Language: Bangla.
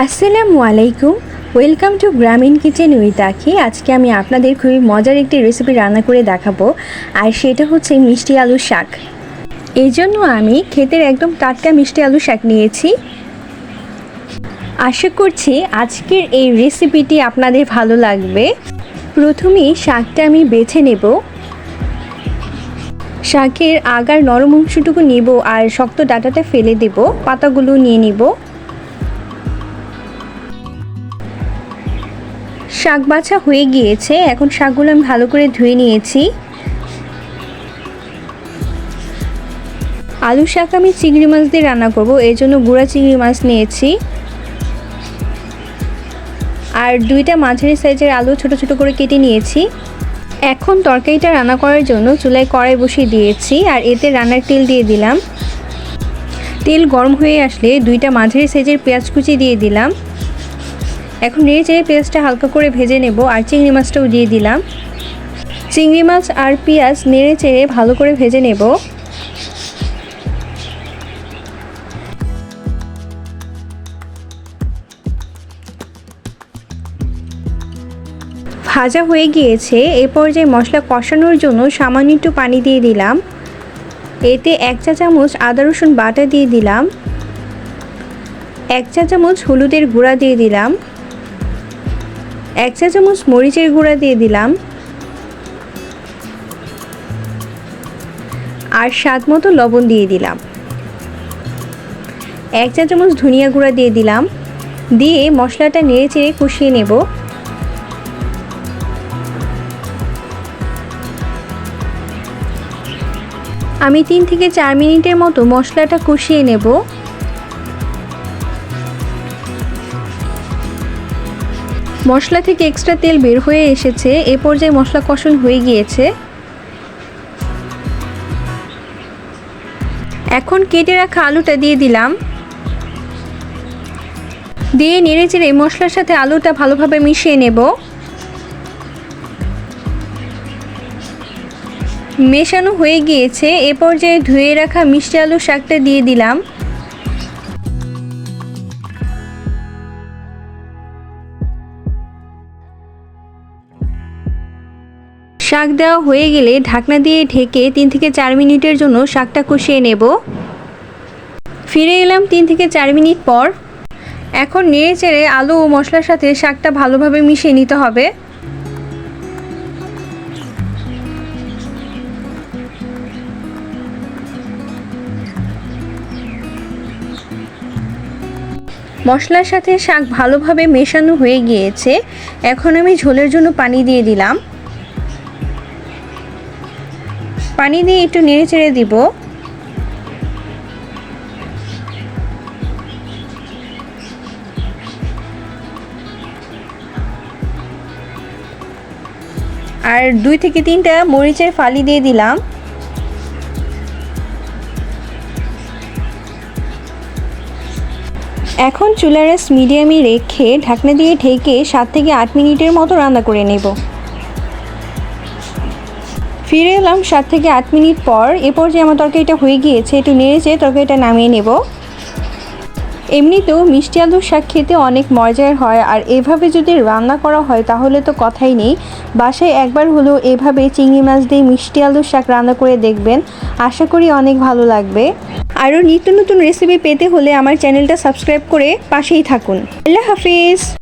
আসসালামু আলাইকুম। Welcome to Grameen kitchen with Akhi আজকে আমি আপনাদের খুবই মজার একটি রেসিপি রান্না করে দেখাবো, আর সেটা হচ্ছে মিষ্টি আলু শাক। এই জন্য আমি ক্ষেতের একদম টাটকা মিষ্টি আলু শাক নিয়েছি। আশা করছি আজকের এই রেসিপিটি আপনাদের ভালো লাগবে। প্রথমেই শাকটা আমি বেছে নেব। শাকের আগার নরম অংশটুকু নিব আর শক্ত ডাটাটা ফেলে দেব। পাতাগুলো নিয়ে নিব। শাক বাছা হয়ে গিয়েছে। এখন শাকগুলো আমি ভালো করে ধুয়ে নিয়েছি। আলু শাক আমি চিংড়ি মাছ দিয়ে রান্না করব, এর জন্য গুঁড়া চিংড়ি মাছ নিয়েছি। আর দুইটা মাঝারি সাইজের আলু ছোট ছোট করে কেটে নিয়েছি। এখন তরকারিটা রান্না করার জন্য চুলায় কড়াই বসিয়ে দিয়েছি আর এতে রান্নার তেল দিয়ে দিলাম। তেল গরম হয়ে আসলে দুইটা মাঝারি সাইজের পেঁয়াজ কুচি দিয়ে দিলাম। এখন নেড়ে চেড়ে পেঁয়াজটা হালকা করে ভেজে নেব আর চিংড়ি মাছটাও দিয়ে দিলাম। চিংড়ি মাছ আর পেঁয়াজ নেড়ে চেড়ে ভালো করে ভেজে নেব। ভাজা হয়ে গিয়েছে, এ পর্যায়ে মশলা কষানোর জন্য সামান্য একটু পানি দিয়ে দিলাম। এতে এক চা চামচ আদা রসুন বাটা দিয়ে দিলাম। এক চা চামচ হলুদের গুঁড়া দিয়ে দিলাম। এক চা চামচ মরিচের গুঁড়া দিয়ে দিলাম। আর স্বাদ মতো লবণ দিয়ে দিলাম। এক চা চামচ ধনিয়া গুঁড়া দিয়ে দিলাম। দিয়ে মশলাটা নেড়ে চেড়ে কষিয়ে নেব। আমি তিন থেকে চার মিনিটের মতো মশলাটা কষিয়ে নেব। মশলা থেকে এক্সট্রা তেল বের হয়ে এসেছে। এ পর্যায়ে মশলা কষন হয়ে গিয়েছে। এখন কেটে রাখা আলুটা দিয়ে দিলাম। দিয়ে নেড়ে চেড়ে মশলার সাথে আলুটা ভালোভাবে মিশিয়ে নেব। মেশানো হয়ে গিয়েছে। এ পর্যায়ে ধুয়ে রাখা মিষ্টি আলু শাকটা দিয়ে দিলাম। শাক দেওয়া হয়ে গেলে ঢাকনা দিয়ে ঢেকে তিন থেকে চার মিনিটের জন্য শাকটা কষিয়ে নেব। ফিরে এলাম তিন থেকে চার মিনিট পর। এখন নেড়ে চেড়ে আলু ও মশলার সাথে শাকটা ভালোভাবে মিশিয়ে নিতে হবে। মশলার সাথে শাক ভালোভাবে মেশানো হয়ে গিয়েছে। এখন আমি ঝোলের জন্য পানি দিয়ে দিলাম। পানি দিয়ে একটু নেড়ে চেড়ে দিব। আর দুই থেকে তিনটা মরিচের ফালি দিয়ে দিলাম। এখন চুলার রাস মিডিয়ামে রেখে ঢাকনা দিয়ে ঢেকে সাত থেকে আট মিনিটের মতো রান্না করে নেব। ফিরে এলাম সাত থেকে আট মিনিট পর। এ পর্যায়ে আমার তরকারিটা হয়ে গিয়েছে, একটু নেড়েছে তরকারিটা নামিয়ে নেব। এমনিতেও মিষ্টি আলুর শাক খেতে অনেক মজার হয়, আর এভাবে যদি রান্না করা হয় তাহলে তো কথাই নেই। বাসায় একবার হলেও এভাবে চিংড়ি মাছ দিয়ে মিষ্টি আলুর শাক রান্না করে দেখবেন। আশা করি অনেক ভালো লাগবে। আরও নিত্য নতুন রেসিপি পেতে হলে আমার চ্যানেলটা সাবস্ক্রাইব করে পাশেই থাকুন। আল্লাহ হাফিজ!